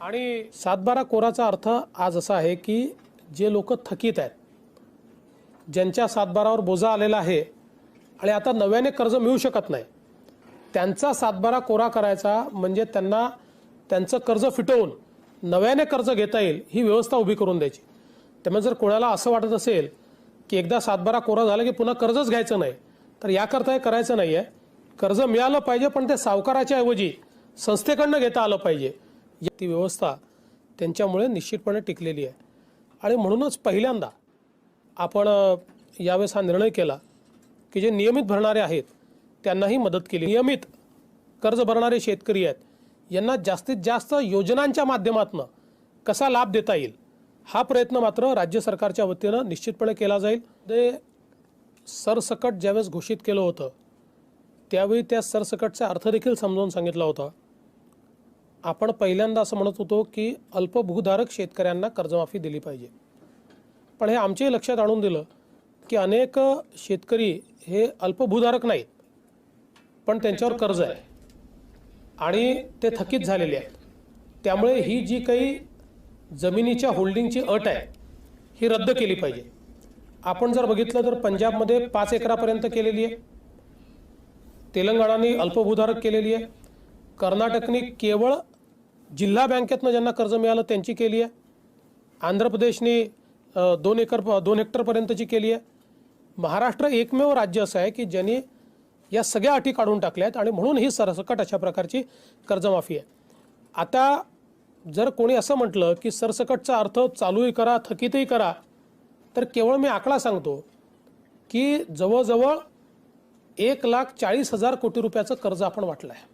आणि सातबारा कोराचा अर्थ आज असा आहे की जे लोक थकीत आहेत ज्यांच्या सातबारावर बोजा आलेला आहे आणि आता नव्याने कर्ज मिळू शकत नाही त्यांचा सातबारा कोरा करायचा म्हणजे त्यांना त्यांचं कर्ज फिटवून नव्याने कर्ज घेता येईल ही व्यवस्था उभी करून द्यायची. त्यामुळे जर कोणाला असं वाटत असेल की एकदा सातबारा कोरा झाला की पुन्हा कर्जच घ्यायचं नाही तर याकरता हे करायचं नाही आहे कर्ज मिळालं पाहिजे पण ते सावकाराच्या ऐवजी संस्थेकडनं घेता आलं पाहिजे. ती व्यवस्था त्यांच्यामुळे निश्चितपणे टिकलेली आहे. आणि म्हणूनच पहिल्यांदा आपण यावेळेस हा निर्णय केला की जे नियमित भरणारे आहेत त्यांनाही मदत केली. नियमित कर्ज भरणारे शेतकरी आहेत यांना जास्तीत जास्त योजनांच्या माध्यमातून कसा लाभ देता येईल हा प्रयत्न मात्र राज्य सरकारच्या वतीनं निश्चितपणे केला जाईल. ते सरसकट ज्यावेळेस घोषित केलं होतं त्यावेळी त्या सरसकटचा अर्थ देखील समजावून सांगितला होता. आपण पहिल्यांदा असं म्हणत होतो की अल्पभूधारक शेतकऱ्यांना कर्जमाफी दिली पाहिजे. पण हे आमच्याही लक्षात आणून दिलं की अनेक शेतकरी हे अल्पभूधारक नाहीत पण त्यांच्यावर कर्ज आहे. आणि ते थकीत झालेले आहेत. त्यामुळे ही जी काही जमिनीच्या होल्डिंगची अट आहे ही रद्द केली पाहिजे. आपण जर बघितलं तर पंजाबमध्ये पाच एकरापर्यंत केलेली आहे. तेलंगणाने अल्पभूधारक केलेली आहे. कर्नाटकने केवळ जिल्हा बँकेतनं ज्यांना कर्ज मिळालं त्यांची केली आहे. आंध्र प्रदेशने दोन एकर दोन हेक्टरपर्यंतची केली आहे. महाराष्ट्र एकमेव राज्य असं आहे की ज्यांनी या सगळ्या अटी काढून टाकल्या आहेत आणि म्हणून ही सरसकट अशा प्रकारची कर्जमाफी आहे. आता जर कोणी असं म्हटलं की सरसकटचा अर्थ चालूही करा थकीतही करा तर केवळ मी आकडा सांगतो की जवळजवळ एक लाख चाळीस हजार कोटी रुपयाचं कर्ज आपण वाटलं आहे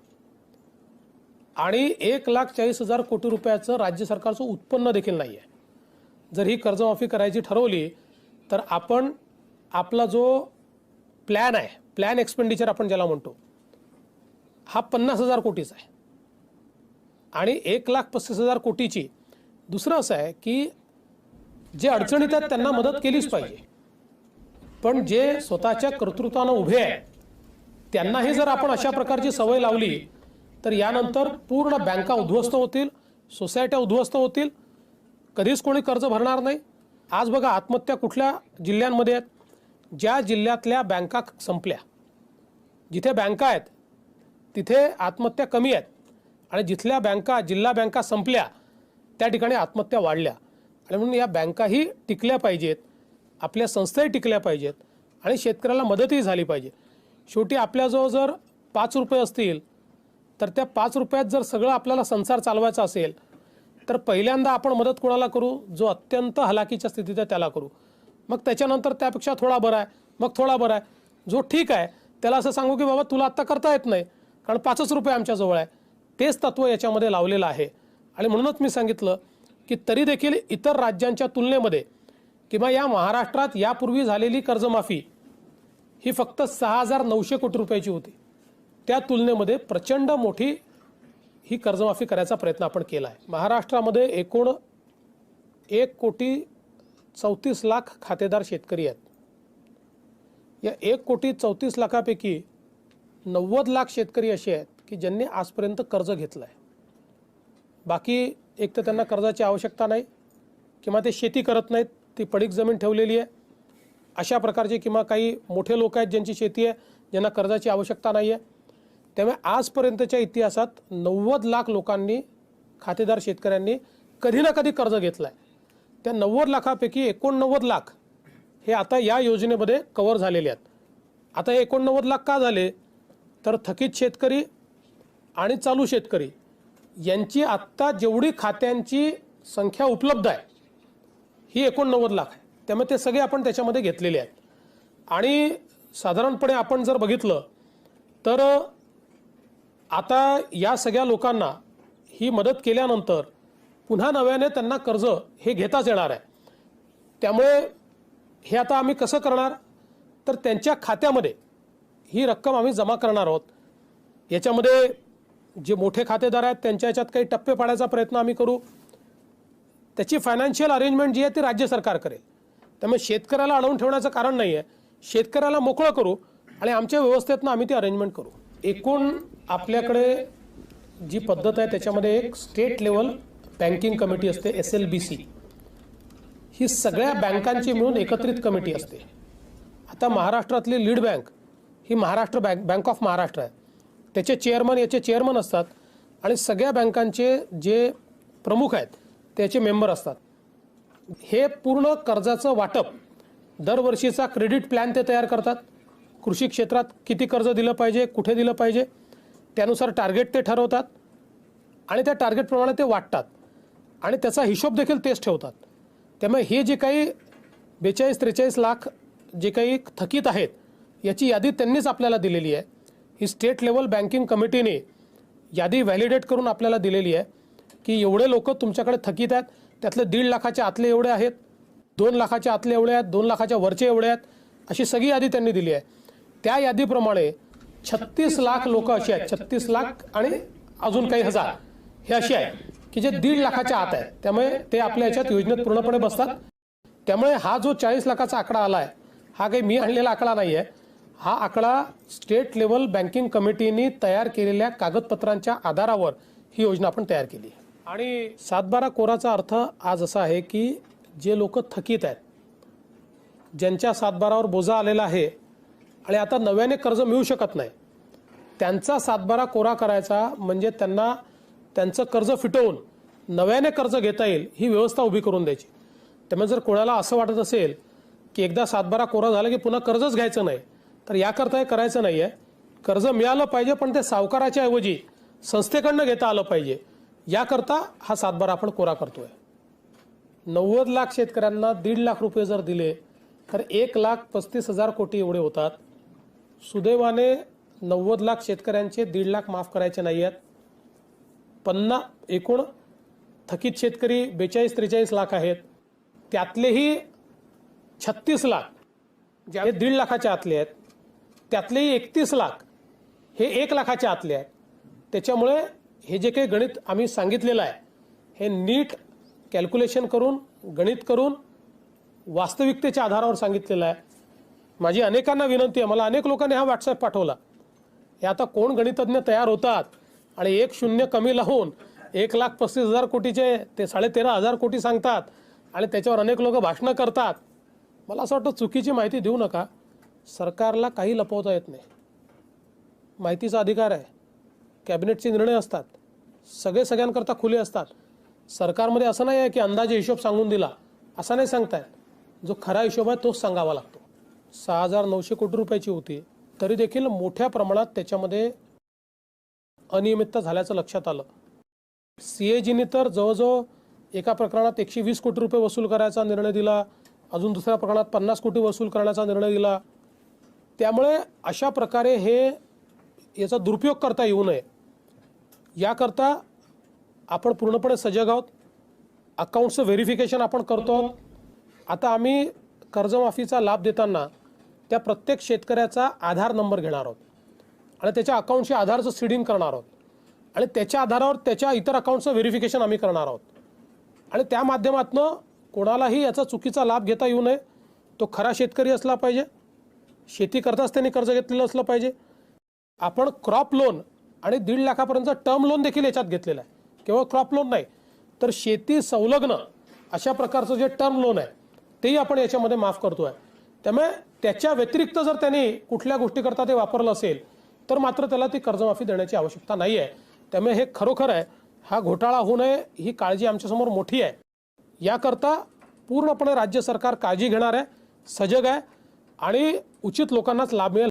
आणि एक लाख चाळीस हजार कोटी रुपयाचं राज्य सरकारचं उत्पन्न देखील नाही आहे जर ही कर्जमाफी करायची ठरवली तर आपण आपला जो प्लॅन आहे प्लॅन एक्सपेंडिचर आपण ज्याला म्हणतो हा पन्नास हजार कोटीचा आहे. आणि एक लाख पस्तीस हजार कोटीची दुसरं असं आहे की जे अडचणीत आहेत त्यांना मदत केलीच पाहिजे. पण जे स्वतःच्या कर्तृत्वानं उभे आहेत त्यांनाही जर आपण अशा प्रकारची सवय लावली तर यानंतर पूर्ण बँका उद्ध्वस्त होतील सोसायट्या उद्ध्वस्त होतील. कधीच कोणी कर्ज भरणार नाही. आज बघा आत्महत्या कुठल्या जिल्ह्यांमध्ये आहेत? ज्या जिल्ह्यातल्या बँका संपल्या. जिथे बँका आहेत तिथे आत्महत्या कमी आहेत. आणि जिथल्या बँका जिल्हा बँका संपल्या त्या ठिकाणी आत्महत्या वाढल्या. आणि म्हणून या बँकाही टिकल्या पाहिजेत आपल्या संस्थाही टिकल्या पाहिजेत आणि शेतकऱ्याला मदतही झाली पाहिजे. शेवटी आपल्याजवळ जर पाच रुपये असतील तर त्या पाच रुपयात जर सगळं आपल्याला संसार चालवायचा असेल तर पहिल्यांदा आपण मदत कोणाला करू? जो अत्यंत हलाखीच्या स्थितीत आहे त्याला करू. मग त्याच्यानंतर त्यापेक्षा थोडा बरा आहे. मग थोडा बरा आहे. जो ठीक आहे त्याला असं सांगू की बाबा तुला आत्ता करता येत नाही कारण पाचच रुपये आमच्याजवळ आहे. तेच तत्त्व याच्यामध्ये लावलेलं आहे. आणि म्हणूनच मी सांगितलं की तरी देखील इतर राज्यांच्या तुलनेमध्ये किंवा या महाराष्ट्रात यापूर्वी झालेली कर्जमाफी ही फक्त सहा हजार नऊशे कोटी रुपयाची होती. त्या तुलनेमध्ये प्रचंड मोठी ही कर्जमाफी करायचा प्रयत्न आपण केला आहे महाराष्ट्रामध्ये एकूण एक कोटी चौतीस लाख खातेदार शेतकरी आहेत. या एक कोटी चौतीस लाखापैकी नव्वद लाख शेतकरी असे आहेत की ज्यांनी आजपर्यंत कर्ज घेतलं आहे बाकी एक तर त्यांना कर्जाची आवश्यकता नाही किंवा ते शेती करत नाहीत ती पडीक जमीन ठेवलेली आहे. अशा प्रकारचे किंवा काही मोठे लोक आहेत ज्यांची शेती आहे ज्यांना कर्जाची आवश्यकता नाही आहे त्यामुळे आजपर्यंतच्या इतिहासात नव्वद लाख लोकांनी खातेदार शेतकऱ्यांनी कधी ना कधी कर्ज घेतलं आहे त्या नव्वद लाखापैकी एकोणनव्वद लाख हे आता या योजनेमध्ये कवर झालेले आहेत. आता हे एकोणनव्वद लाख का झाले? तर थकीत शेतकरी आणि चालू शेतकरी यांची आत्ता जेवढी खात्यांची संख्या उपलब्ध आहे ही एकोणनव्वद लाख आहे. त्यामुळे ते सगळे आपण त्याच्यामध्ये घेतलेले आहेत. आणि साधारणपणे आपण जर बघितलं तर आता या सगळ्या लोकांना ही मदत केल्यानंतर पुन्हा नव्याने त्यांना कर्ज हे घेताच येणार आहे. त्यामुळे हे आता आम्ही कसं करणार? तर त्यांच्या खात्यामध्ये ही रक्कम आम्ही जमा करणार आहोत. याच्यामध्ये जे मोठे खातेदार आहेत त्यांच्या याच्यात काही टप्पे पाडायचा प्रयत्न आम्ही करू. त्याची फायनान्शियल अरेंजमेंट जी आहे ती राज्य सरकार करेल. त्यामुळे शेतकऱ्याला अडवून ठेवण्याचं कारण नाही आहे शेतकऱ्याला मोकळं करू आणि आमच्या व्यवस्थेतनं आम्ही ती अरेंजमेंट करू. एकूण आपल्याकडे जी पद्धत आहे त्याच्यामध्ये एक स्टेट लेवल बँकिंग कमिटी असते एस एल बी सी. ही सगळ्या बँकांची मिळून एकत्रित कमिटी असते. आता महाराष्ट्रातली lead bank he Maharashtra bank bank of Maharashtra आहे. त्याचे चेअरमन याचे चेअरमन असतात आणि सगळ्या बँकांचे जे प्रमुख आहेत त्याचे मेंबर असतात. हे पूर्ण कर्जाचं वाटप दरवर्षीचा क्रेडिट प्लॅन ते तयार करतात. कृषी क्षेत्रात किती कर्ज दिलं पाहिजे कुठे दिलं पाहिजे त्यानुसार टार्गेट ते ठरवतात आणि त्या टार्गेटप्रमाणे ते वाटतात. आणि त्याचा हिशोब देखील तेच ठेवतात. त्यामुळे हे जे काही बेचाळीस त्रेचाळीस लाख जे काही थकीत आहेत याची यादी त्यांनीच आपल्याला दिलेली आहे. ही स्टेट लेवल बँकिंग कमिटीने यादी व्हॅलिडेट करून आपल्याला दिलेली आहे की एवढे लोक तुमच्याकडे थकीत आहेत त्यातले दीड लाखाच्या आतले एवढे आहेत दोन लाखाच्या आतले एवढे आहेत दोन लाखाच्या वरचे एवढे आहेत अशी सगळी यादी त्यांनी दिली आहे. त्या यादीप्रमाणे छत्तीस लाख लोक अशी आहेत. छत्तीस लाख आणि अजून काही हजार. हे असे आहे की जे दीड लाखाच्या आत आहेत. त्यामुळे ते आपल्या याच्यात योजनेत पूर्णपणे बसतात. त्यामुळे हा जो चाळीस लाखाचा आकडा आला आहे हा काही मी आणलेला आकडा नाही आहे हा आकडा स्टेट लेवल बँकिंग कमिटीने तयार केलेल्या कागदपत्रांच्या आधारावर ही योजना आपण तयार केली. आणि सातबारा कोराचा अर्थ आज असा आहे की जे लोक थकीत आहेत ज्यांच्या सातबारावर बोजा आलेला आहे आणि आता नव्याने कर्ज मिळू शकत नाही. त्यांचा सातबारा कोरा करायचा म्हणजे त्यांना त्यांचं कर्ज फिटवून नव्याने कर्ज घेता येईल ही व्यवस्था उभी करून द्यायची. त्यामुळे जर कोणाला असं वाटत असेल की एकदा सातबारा कोरा झाला की पुन्हा कर्जच घ्यायचं नाही तर याकरता हे करायचं नाही आहे कर्ज मिळालं पाहिजे पण ते सावकाराच्या ऐवजी संस्थेकडनं घेता आलं पाहिजे. याकरता हा सातबारा आपण कोरा करतोय. नव्वद लाख शेतकऱ्यांना दीड लाख रुपये जर दिले तर एक लाख पस्तीस हजार कोटी एवढे होतात. सुदैवाने नव्वद लाख शेतकऱ्यांचे दीड लाख माफ करायचे नाही आहेत पन्ना एकूण थकीत शेतकरी बेचाळीस त्रेचाळीस लाख आहेत. त्यातलेही छत्तीस लाख जे दीड लाखाच्या आतले आहेत त्यातलेही एकतीस लाख हे एक लाखाच्या आतले आहेत. त्याच्यामुळे हे जे काही गणित आम्ही सांगितलेलं आहे हे नीट कॅल्क्युलेशन करून गणित करून वास्तविकतेच्या आधारावर सांगितलेलं आहे. माझी अनेकांना विनंती आहे मला अनेक लोकांनी हा व्हॉट्सॲप पाठवला. हे आता कोण गणितज्ञ तयार होतात? आणि एक शून्य कमी लावून एक लाख पस्तीस हजार कोटीचे ते साडेतेरा हजार कोटी सांगतात आणि त्याच्यावर अनेक लोक भाषणं करतात. मला असं वाटतं चुकीची माहिती देऊ नका. सरकारला काही लपवता येत नाही. माहितीचा अधिकार आहे. कॅबिनेटचे निर्णय असतात. सगळे सगळ्यांकरता खुले असतात. सरकारमध्ये असं नाही आहे की अंदाजे हिशोब सांगून दिला. असा नाही सांगताय. जो खरा हिशोब आहे तोच सांगावा लागतो. सहा हजार नऊशे कोटी रुपयाची होती. तरी देखील मोठ्या प्रमाणात त्याच्यामध्ये अनियमितता झाल्याचं लक्षात आलं. सी ए जीने तर जवळजवळ एका प्रकरणात एकशे वीस कोटी रुपये वसूल करायचा निर्णय दिला अजून दुसऱ्या प्रकरणात पन्नास कोटी वसूल करण्याचा निर्णय दिला. त्यामुळे अशा प्रकारे हे याचा दुरुपयोग करता येऊ नये. याकरता आपण पूर्णपणे सजग आहोत. अकाउंटचं व्हेरिफिकेशन आपण करतो आहोत. आता आम्ही कर्जमाफीचा लाभ देताना त्या प्रत्येक शेतकऱ्याचा आधार नंबर घेणार आहोत. आणि त्याच्या अकाउंटशी आधारचं सीडिंग करणार आहोत. आणि त्याच्या आधारावर त्याच्या इतर अकाउंटचं व्हेरिफिकेशन आम्ही करणार आहोत. आणि त्या माध्यमातनं कोणालाही याचा चुकीचा लाभ घेता येऊ नये. तो खरा शेतकरी असला पाहिजे. शेती करताच त्यांनी कर्ज घेतलेलं असलं पाहिजे. आपण क्रॉप लोन आणि दीड लाखापर्यंत टर्म लोन देखील याच्यात घेतलेलं आहे. केवळ क्रॉप लोन नाही तर शेती संलग्न अशा प्रकारचं जे टर्म लोन आहे तेही आपण याच्यामध्ये माफ करतो आहे त्यामुळे त्याच्या व्यतिरिक्त जर त्यांनी कुठल्या गोष्टीकरता ते वापरलं असेल तर मात्र त्याला ती कर्जमाफी देण्याची आवश्यकता नाही आहे त्यामुळे हे खरोखर आहे. हा घोटाळा होऊ नये ही काळजी आमच्यासमोर मोठी आहे. याकरता पूर्णपणे राज्य सरकार काळजी घेणार आहे सजग आहे आणि उचित लोकांनाच लाभ मिळेल.